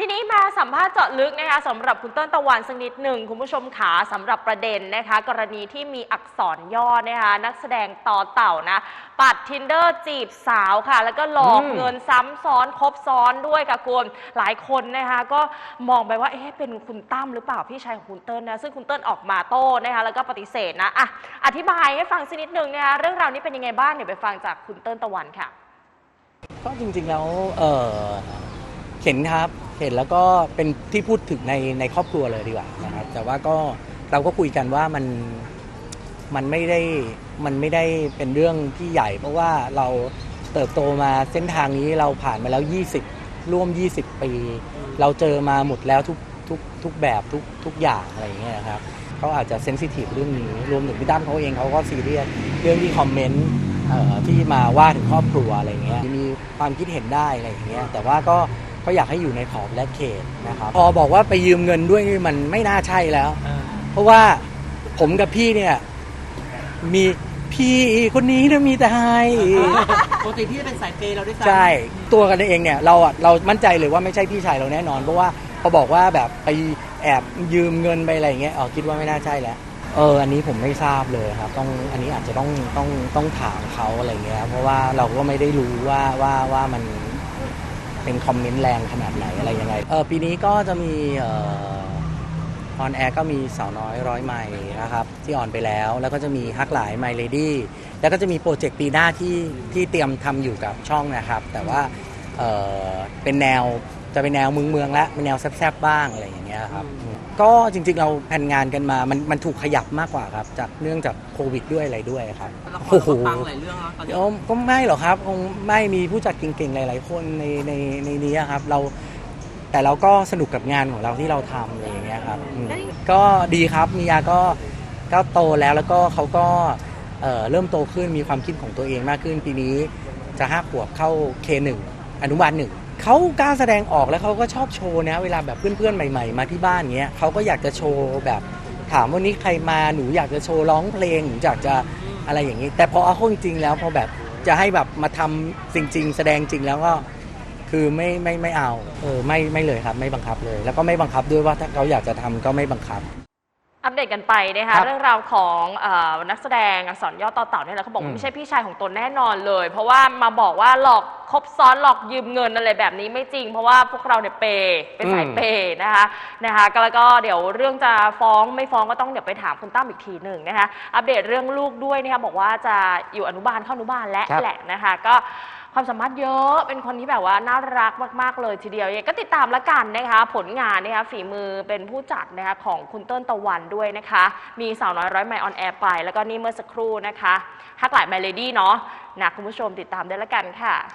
ทีนี้มาสัมภาษณ์เจาะลึกนะคะสำหรับคุณเติ้ลตะวันสักนิดหนึ่งคุณผู้ชมขาสำหรับประเด็นนะคะ กรณีที่มีอักษรย่อนะคะนักแสดงต่อเต่านะปัดทินเดอร์จีบสาวค่ะ แล้วก็หลอกเงินซ้ำซ้อนครบซ้อนด้วยค่ะคุณหลายคนนะคะก็มองไปว่าเอ๊ะเป็นคุณตั้มหรือเปล่าพี่ชายของคุณเติ้ลนะซึ่งคุณเติ้ลออกมาโต้นะคะแล้วก็ปฏิเสธนะอะอธิบายให้ฟังสักนิดหนึ่งนะคะเรื่องราวนี้เป็นยังไงบ้างเดี๋ยวไปฟังจากคุณเติ้ลตะวันค่ะ ก็จริงๆแล้วเออ เห็นครับเห็นแล้วก็เป็นที่พูดถึงในในครอบครัวเลยดีกว่านะครับ แต่ว่าก็เราก็คุยกันว่ามันมันไม่ได้มันไม่ได้เป็นเรื่องที่ใหญ่ เพราะว่าเราเติบโตมาเส้นทางนี้เราผ่านมาแล้ว 20 ร่วม 20 ปี เราเจอมาหมดแล้วทุกทุกทุกแบบทุกทุกอย่างอะไรอย่างเงี้ยครับเขาอาจจะเซนซิทีฟเรื่องนี้ รวมถึงพี่ตั้มเขาเองเขาก็ซีเรียสเรื่องที่คอมเมนต์เอ่อที่มาว่าถึงครอบครัวอะไรอย่างเงี้ยมีความคิดเห็นได้อะไรอย่างเงี้ยแต่ว่าก็ ก็อยากให้อยู่ในขอบและเขตนะครับพอบอกว่าไปยืมเงินด้วยนี่มันไม่น่าใช่แล้ว เพราะว่าผมกับพี่เนี่ยมีพี่คนนี้นะมีแต่ให้ปกติพี่จะเป็นสายเปย์เราด้วยซ้ำใช่ตัวกันเองเนี่ยเราอะเรามั่นใจเลยว่าไม่ใช่พี่ชายเราแน่นอน เพราะว่าพอบอกว่าแบบไปแอบยืมเงินไปอะไรอย่างเงี้ยอ๋อคิดว่าไม่น่าใช่แล้วเออ อันนี้ผมไม่ทราบเลยครับ ต้อง อันนี้อาจจะต้อง ต้อง ต้องถามเขาอะไรเงี้ย เพราะว่าเราก็ไม่ได้รู้ว่า ว่า ว่ามัน เป็นคอมเมนต์แรงขนาดไหนอะไรยังไงเออปีนี้ก็จะมีเอ่ออนแอร์ก็มีสาวน้อยร้อยไมล์นะครับ ที่ออนไปแล้ว แล้วก็จะมีฮักหลายไมเลดี้แล้วก็จะมีโปรเจกต์ปีหน้าที่ที่เตรียมทำอยู่กับช่องนะครับ แต่ว่าเอ่อเป็นแนว จะเป็นแนวเมืองเมืองๆและเป็นแนวแซบๆบ้างอะไรอย่างเงี้ยครับก็จริงๆเราแผนงานกันมามันมันถูกขยับมากกว่าครับ จากเนื่องจากโควิดด้วยอะไรด้วยครับละครโอ้โหเราก็ปังหลายเรื่องแล้วตอนนี้เดี๋ยวก็ไม่หรอกครับคงไม่มีผู้จัดเก่งๆหลายๆคนในในในนี้ครับเราแต่เราก็สนุกกับงานของเราที่เราทำอะไรอย่างเงี้ยครับอืมก็ดีครับมียาก็ก็โตแล้วแล้วก็เขาก็เอ่อเริ่มโตขึ้นมีความคิดของตัวเองมากขึ้นปีนี้จะห้าขวบเข้า K1 อนุบาลหนึ่ง เขากล้าแสดงออกแล้วเขาก็ชอบโชว์นะ เวลาแบบเพื่อนๆ ใหม่ ๆ มาที่บ้านเงี้ยเขาก็อยากจะโชว์แบบถามวันนี้ใครมาหนูอยากจะโชว์ร้องเพลงหนูอยากจะอะไรอย่างนี้ แต่พอเอาเข้าจริงๆแล้วพอแบบจะให้แบบมาทำจริง ๆ แสดงจริงแล้วก็คือไม่ไม่ไม่เอาเออไม่ไม่เลยครับ ไม่บังคับเลย แล้วก็ไม่บังคับด้วยว่าถ้าเขาอยากจะทำก็ไม่บังคับ อัปเดตกันไปนะคะครับเรื่องราวของเออนักแสดงอักษรย่อต่อเต่าเนี่ยแหละเขาบอกอืว่ามไม่ใช่พี่ชายของตนแน่นอนเลย เพราะว่ามาบอกว่าหลอกคบซ้อนหลอกยืมเงินอะไรแบบนี้ไม่จริง เพราะว่าพวกเราเนี่ยเปย์เป็นสายเปย์นะคะนะคะก็แล้วก็เดี๋ยวเรื่องจะฟ้องไม่ฟ้องก็ต้องเดี๋ยวไปถามคุณตั้มอีกทีหนึ่งนะคะอัปเดตเรื่องลูกด้วยนะคะบอกว่าจะอยู่อนุบาลเข้าอนุบาลและครับแหละนะคะก็ ความสามารถเยอะเป็นคนที่แบบว่าน่ารักมาก ๆ เลยทีเดียวยังไงก็ติดตามละกันนะคะ ผลงานนะคะฝีมือเป็นผู้จัดนะคะของคุณเติ้ลตะวันด้วยนะคะ มีสาวน้อยร้อยไมล์ออนแอร์ไป แล้วก็นี่เมื่อสักครู่นะคะฮักหลายไมเลดี้เนาะนะคุณผู้ชมติดตามได้ละกันค่ะ